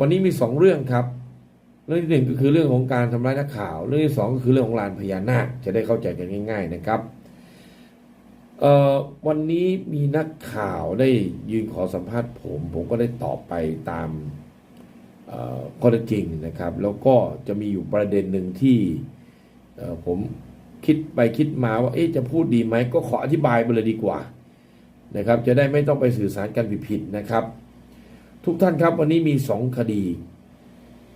วันนี้มีสองเรื่องครับ เรื่องที่หนึ่งก็คือเรื่องของการทำร้ายนักข่าว เรื่องที่สองก็คือเรื่องของลานพญานาคจะได้เข้าใจกันง่าย ๆนะครับเอ่อวันนี้มีนักข่าวได้ยืนขอสัมภาษณ์ผม ผมก็ได้ตอบไปตามข้อเท็จจริงนะครับ แล้วก็จะมีอยู่ประเด็นหนึ่งที่ผมคิดไปคิดมาว่าเอ๊ะจะพูดดีไหมก็ขออธิบายไปเลยดีกว่านะครับ จะได้ไม่ต้องไปสื่อสารกันผิดๆนะครับ ทุกท่านครับวันนี้มีสองคดี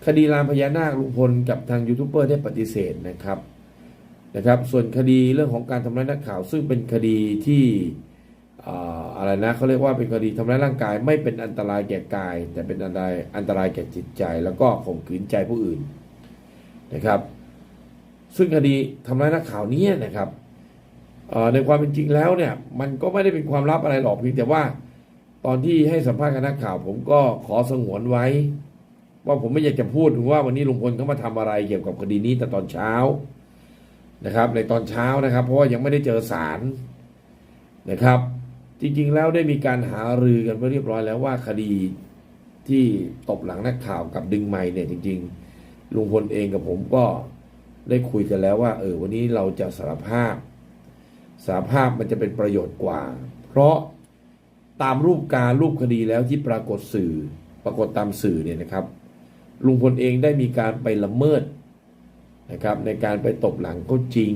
คดีลานพญานาคลุงพลกับทางยูทูบเบอร์ได้ปฏิเสธนะครับนะครับ ส่วนคดีเรื่องของการทำร้ายนักข่าวซึ่งเป็นคดีที่อะไรนะเขาเรียกว่าเป็นคดีทำร้ายร่างกาย ไม่เป็นอันตรายแก่กาย แต่เป็นอันตรายอันตรายแก่จิตใจ แล้วก็ข่มขืนใจผู้อื่นนะครับ ซึ่งคดีทำร้ายนักข่าวนี้นะครับในความเป็นจริงแล้วเนี่ยมันก็ไม่ได้เป็นความลับอะไรหรอกเพียงแต่ว่า อนที่ให้สัมภาษณ์กับนักข่าว ผมก็ขอสงวนไว้ ว่าผมไม่อยากจะพูดถึงว่าวันนี้ลุงพลเขามาทำอะไรเกี่ยวกับคดีนี้แต่ตอนเช้านะครับ ในตอนเช้านะครับ เพราะว่ายังไม่ได้เจอสารนะครับ จริง ๆ แล้วได้มีการหารือกันไปเรียบร้อยแล้วว่าคดีที่ตบหลังนักข่าวกับดึงไม้เนี่ยจริง ๆลุงพลเองกับผมก็ได้คุยกันแล้วว่า เออวันนี้เราจะสารภาพ สารภาพมันจะเป็นประโยชน์กว่า เพราะ ตามรูปการรูปคดีแล้วที่ปรากฏสื่อ ปรากฏตามสื่อเนี่ยนะครับ ลุงพลเองได้มีการไปละเมิดนะครับ ในการไปตบหลังเขาจริง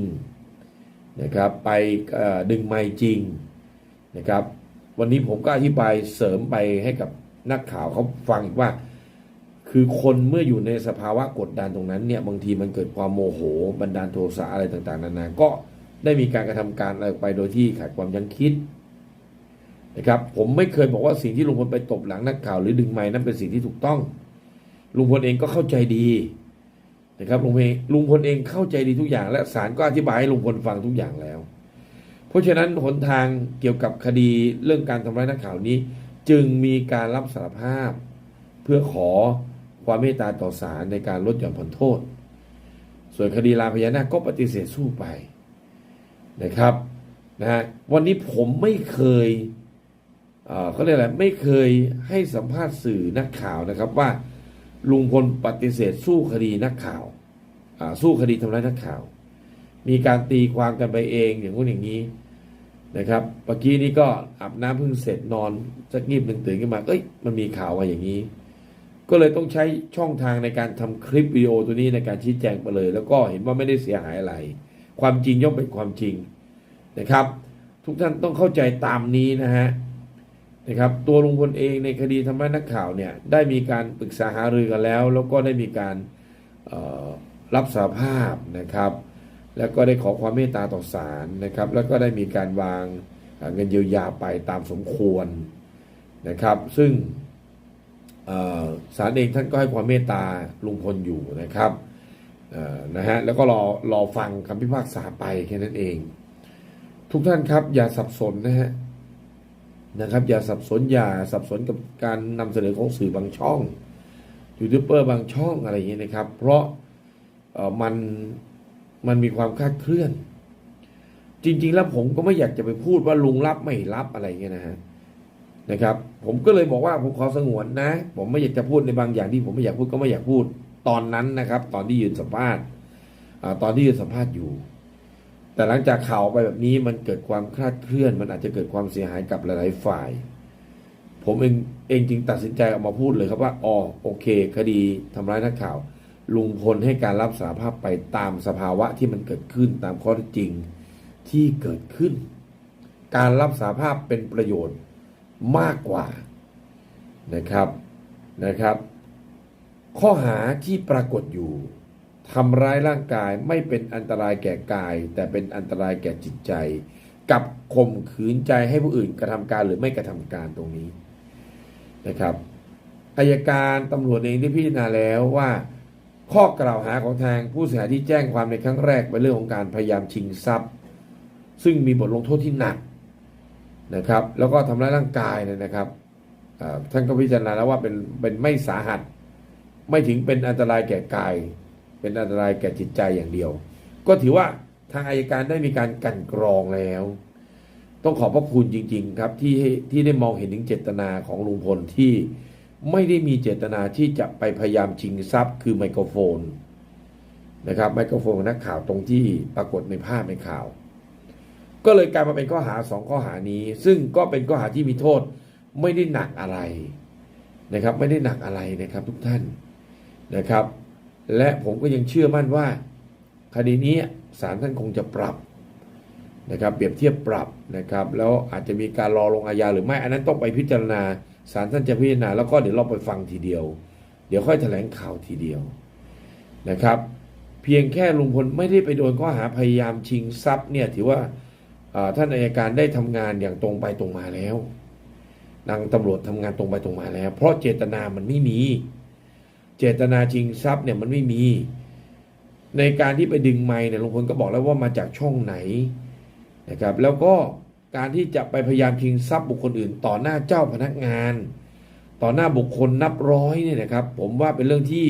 นะครับ ไปดึงไม้จริงนะครับ วันนี้ผมก็อธิบายเสริมไปให้กับนักข่าวเขาฟังอีกว่า คือคนเมื่ออยู่ในสภาวะกดดันตรงนั้นเนี่ยบางทีมันเกิดความโมโหบันดาลโทสะอะไรต่างๆนานาก็ได้มีการกระทำการอะไรไปโดยที่ขาดความยั้งคิด นะครับผมไม่เคยบอกว่าสิ่งที่ลุงพลไปตบหลังนักข่าวหรือดึงไม้นั้นเป็นสิ่งที่ถูกต้อง ลุงพลเองก็เข้าใจดีนะครับลุงพลลุงพลเองเข้าใจดีทุกอย่าง และศาลก็อธิบายให้ลุงพลฟังทุกอย่างแล้ว เพราะฉะนั้นหนทางเกี่ยวกับคดีเรื่องการทำร้ายนักข่าวนี้ จึงมีการรับสารภาพ เพื่อขอความเมตตาต่อศาลในการลดหย่อนผ่อนโทษ ส่วนคดีลาพญานาคก็ปฏิเสธสู้ไปนะครับนะฮะวันนี้ผมไม่เคย เขาเรียกอะไรไม่เคยให้สัมภาษณ์สื่อนักข่าวนะครับ ว่าลุงพลปฏิเสธสู้คดีนักข่าวาสู้คดีทำร้ายนักข่าว มีการตีความกันไปเองอย่างนู้นอย่างนี้นะครับเมื่อกี้นี้ก็อาบน้ำเพิ่งเสร็จนอนสักงีบหนึ่งตื่นขึ้นมา เอ้ยมันมีข่าวมาอย่างนี้ ก็เลยต้องใช้ช่องทางในการทำคลิปวิดีโอตัวนี้ในการชี้แจงไปเลย แล้วก็เห็นว่าไม่ได้เสียหายอะไร ความจริงย่อมเป็นความจริงนะครับ ทุกท่านต้องเข้าใจตามนี้นะฮะ นะครับตัวลุงพลเองในคดีทำร้ายนักข่าวเนี่ยได้มีการปรึกษาหารือกันแล้ว แล้วก็ได้มีการรับสารภาพนะครับ แล้วก็ได้ขอความเมตตาต่อศาลนะครับ แล้วก็ได้มีการวางเงินเยียวยาไปตามสมควรนะครับ ซึ่งศาลเองท่านก็ให้ความเมตตาลุงพลอยู่นะครับนะฮะแล้วก็รอรอฟังคำพิพากษาไปแค่นั้นเอง ทุกท่านครับอย่าสับสนนะฮะ นะครับ อย่าสับสนอย่าสับสนกับการนำเสนอของสื่อบางช่องยูทูบเบอร์บางช่องอะไรอย่างเงี้นะครับ เพราะมันมันมีความคลาดเคลื่อน จริง ๆ แล้วผมก็ไม่อยากจะไปพูดว่าลุงรับไม่รับอะไรเงี้ยนะฮะนะครับ ผมก็เลยบอกว่าผมขอสงวนนะ ผมไม่อยากจะพูดในบางอย่างที่ผมไม่อยากพูดก็ไม่อยากพูดตอนนั้นนะครับ ตอนที่ยืนสัมภาษณ์ตอนที่ยืนสัมภาษณ์อยู่ แต่หลังจากข่าวไปแบบนี้มันเกิดความคลาดเคลื่อน มันอาจจะเกิดความเสียหายกับหลายๆฝ่าย ผมเองเองจึงตัดสินใจออกมาพูดเลยครับว่าอ๋อโอเค คดีทำร้ายนักข่าว ลุงพลให้การรับสารภาพไปตามสภาวะที่มันเกิดขึ้นตามข้อเท็จจริงที่เกิดขึ้น การรับสารภาพเป็นประโยชน์มากกว่านะครับนะครับ ข้อหาที่ปรากฏอยู่ ทำร้ายร่างกายไม่เป็นอันตรายแก่กาย แต่เป็นอันตรายแก่จิตใจ กับข่มขืนใจให้ผู้อื่นกระทำการหรือไม่กระทำการตรงนี้นะครับอายการตำรวจเองได้พิจารณาแล้วว่า ข้อกล่าวหาของทางผู้เสียหายที่แจ้งความในครั้งแรกเป็นเรื่องของการพยายามชิงทรัพย์ ซึ่งมีบทลงโทษที่หนักนะครับแล้วก็ทำร้ายร่างกายเนี่ยนะครับท่านก็พิจารณาแล้วว่าเป็นเป็นไม่สาหัส ไม่ถึงเป็นอันตรายแก่กาย เป็นอันตรายแก่จิตใจอย่างเดียว ก็ถือว่าทางอายการได้มีการกันกรองแล้ว ต้องขอบพระคุณจริง ๆ ครับที่ที่ได้มองเห็นถึงเจตนาของลุงพลที่ไม่ได้มีเจตนาที่จะไปพยายามชิงทรัพย์คือไมโครโฟนนะครับไมโครโฟนนักข่าวตรงที่ปรากฏในภาพในข่าว ก็เลยกลายมาเป็นข้อหาสองข้อหานี้ ซึ่งก็เป็นข้อหาที่มีโทษไม่ได้หนักอะไรนะครับ ไม่ได้หนักอะไรนะครับทุกท่านนะครับ และผมก็ยังเชื่อมั่นว่า คดีนี้ศาลท่านคงจะปรับนะครับเปรียบเทียบปรับนะครับ แล้วอาจจะมีการรอลงอาญาหรือไม่ อันนั้นต้องไปพิจารณาศาลท่านจะพิจารณา แล้วก็เดี๋ยวเราไปฟังทีเดียว เดี๋ยวค่อยแถลงข่าวทีเดียวนะครับ เพียงแค่ลุงพลไม่ได้ไปโดนข้อหาพยายามชิงทรัพย์เนี่ยถือว่าท่านอายการได้ทำงานอย่างตรงไปตรงมาแล้วนางตำรวจทำงานตรงไปตรงมาแล้ว เพราะเจตนามันไม่มี เจตนาชิงทรัพย์เนี่ยมันไม่มี ในการที่ไปดึงไม้เนี่ยลุงพลก็บอกแล้วว่ามาจากช่องไหนนะครับ แล้วก็การที่จะไปพยายามชิงทรัพย์บุคคลอื่น ต่อหน้าเจ้าพนักงาน ต่อหน้าบุคคลนับร้อยเนี่ยนะครับ ผมว่าเป็นเรื่องที่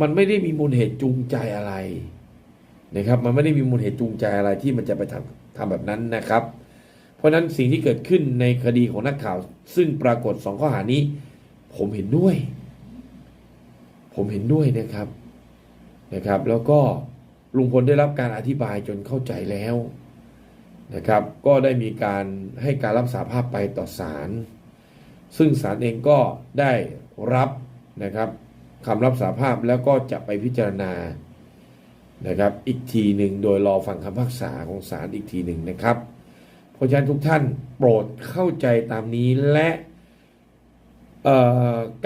มันไม่ได้มีมูลเหตุจูงใจอะไรนะครับ มันไม่ได้มีมูลเหตุจูงใจอะไรที่มันจะไปทำทำแบบนั้นนะครับ เพราะฉะนั้นสิ่งที่เกิดขึ้นในคดีของนักข่าว ซึ่งปรากฏสองข้อหานี้ ผมเห็นด้วย ผมเห็นด้วยนะครับนะครับ แล้วก็ลุงพลได้รับการอธิบายจนเข้าใจแล้วนะครับ ก็ได้มีการให้การรับสาภาพไปต่อศาลซึ่งศาลเองก็ได้รับนะครับคำรับสาภาพแล้วก็จะไปพิจารณานะครับ อีกทีหนึ่งโดยรอฟังคำพิพากษาของศาลอีกทีหนึ่งนะครับ เพราะฉะนั้นทุกท่านโปรดเข้าใจตามนี้และ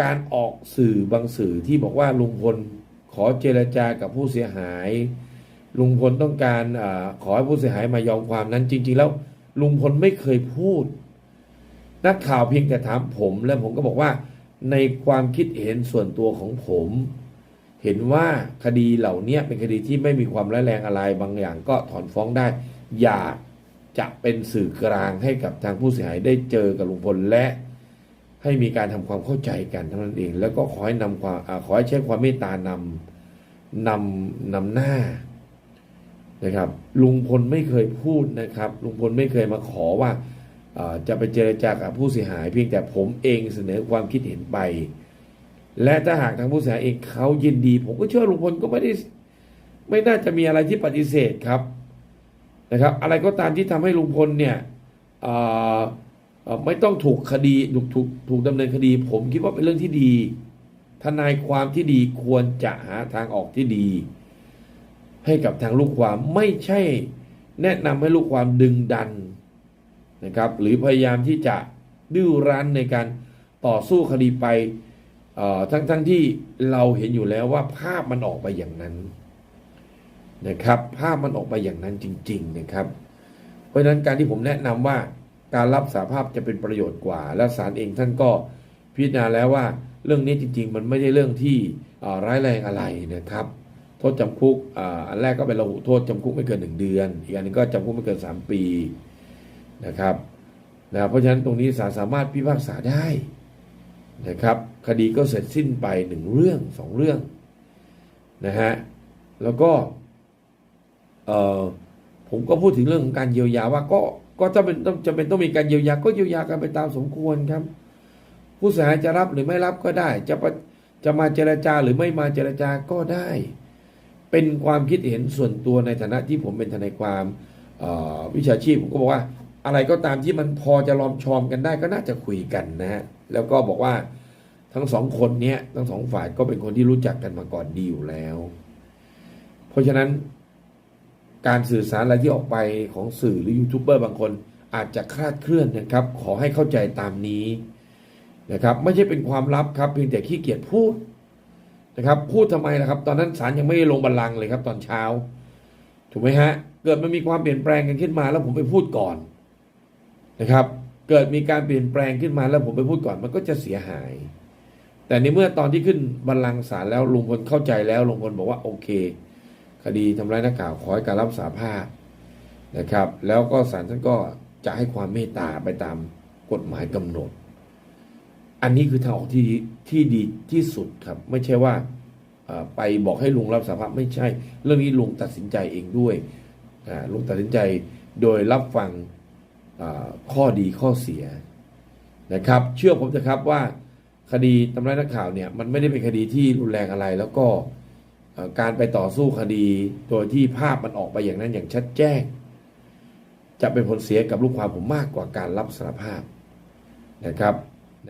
การออกสื่อบางสื่อที่บอกว่าลุงพลขอเจรจากับผู้เสียหาย ลุงพลต้องการอขอให้ผู้เสียหายมายอมความนั้น จริง ๆ แล้วลุงพลไม่เคยพูด นักข่าวเพียงแต่ถามผม และผมก็บอกว่า ในความคิดเห็นส่วนตัวของผม เห็นว่าคดีเหล่านี้เป็นคดีที่ไม่มีความร้ายแรงอะไรบางอย่างก็ถอนฟ้องได้ อยากจะเป็นสื่อกลางให้กับทางผู้เสียหายได้เจอกับลุงพลและ ให้มีการทำความเข้าใจกันเท่านั้นเอง แล้วก็ขอให้นำความอขอให้ใช้ความเมตตานำนำนำหน้านะครับ ลุงพลไม่เคยพูดนะครับ ลุงพลไม่เคยมาขอว่าจะไปเจรจากับผู้เสียหาย เพียงแต่ผมเองเสนอความคิดเห็นไป และถ้าหากทางผู้เสียหายเองเขายินดี ผมก็เชื่อลุงพลก็ไม่ได้ไม่น่าจะมีอะไรที่ปฏิเสธครับนะครับ อะไรก็ตามที่ทำให้ลุงพลเนี่ย ไม่ต้องถูกคดีถูกถูกถูกดำเนินคดี ผมคิดว่าเป็นเรื่องที่ดี ทนายความที่ดีควรจะหาทางออกที่ดี ให้กับทางลูกความไม่ใช่แนะนำให้ลูกความดึงดันนะครับ หรือพยายามที่จะดื้อรั้นในการต่อสู้คดีไปทั้งทั้งที่เราเห็นอยู่แล้วว่าภาพมันออกไปอย่างนั้นนะครับ ภาพมันออกไปอย่างนั้นจริง ๆนะครับ เพราะฉะนั้นการที่ผมแนะนำว่า การรับสาภาพจะเป็นประโยชน์กว่า และศาลเองท่านก็พิจารณาแล้วว่าเรื่องนี้จริง ๆ มันไม่ใช่เรื่องที่ร้ายแรงอะไรนะครับ โทษจำคุกอ,อันแรกก็เป็นระหุโทษจำคุกไม่เกินหนึ่งเดือน อีกอันหนึงก็จำคุกไม่เกินสามปีนะครับนะเพราะฉะนั้นตรงนี้ศาลสามารถพิพากษาได้นะครับคดีก็เสร็จสิ้นไปหนึ่งเรื่องสองเรื่องนะฮะแล้วก็ผมก็พูดถึงเรื่องของการเยียวยาว่าก็ ก็จะเป็นต้องจะเป็นต้องมีการเยียวยาก็เยียวยากันไปตามสมควรครับ ผู้เสียหายจะรับหรือไม่รับก็ได้ จะจะมาเจรจาหรือไม่มาเจรจาก็ได้ เป็นความคิดเห็นส่วนตัวในฐานะที่ผมเป็นทนายความวิชาชีพผมก็บอกว่า อะไรก็ตามที่มันพอจะลอมชอมกันได้ก็น่าจะคุยกันนะฮะแล้วก็บอกว่าทั้งสองคนเนี้ยทั้งสองฝ่ายก็เป็นคนที่รู้จักกันมาก่อนดีอยู่แล้ว เพราะฉะนั้น การสื่อสารอะไรที่ออกไปของสื่อหรือยูทูบเบอร์บางคนอาจจะคลาดเคลื่อนนะครับ ขอให้เข้าใจตามนี้นะครับ ไม่ใช่เป็นความลับครับเพียงแต่ขี้เกียจพูดนะครับพูดทำไมล่ะครับ ตอนนั้นศาลยังไม่ได้ลงบัลลังก์เลยครับ ตอนเช้า ถูกไหมฮะ เกิดมันมีความเปลี่ยนแปลงกันขึ้นมา แล้วผมไปพูดก่อนนะครับ เกิดมีการเปลี่ยนแปลงขึ้นมาแล้วผมไปพูดก่อนมันก็จะเสียหาย แต่ในเมื่อตอนที่ขึ้นบัลลังก์ศาลแล้วลุงพลเข้าใจแล้วลุงพลบอกว่าโอเค คดีทำร้ายนักข่าวขอให้การรับสาภาพนะครับ แล้วก็ศาลท่านก็จะให้ความเมตตาไปตามกฎหมายกำหนด อันนี้คือทางออกที่ที่ดีที่สุดครับ ไม่ใช่ว่าไปบอกให้ลุงรับสาภาพไม่ใช่ เรื่องนี้ลุงตัดสินใจเองด้วยลุงตัดสินใจโดยรับฟังข้อดีข้อเสียนะครับ เชื่อผมเถอะครับว่าคดีทำร้ายนักข่าวเนี่ยมันไม่ได้เป็นคดีที่รุนแรงอะไรแล้วก็ การไปต่อสู้คดีโดยที่ภาพมันออกไปอย่างนั้นอย่างชัดแจ้ง จะเป็นผลเสียกับลูกความผมมากกว่าการรับสารภาพนะครับ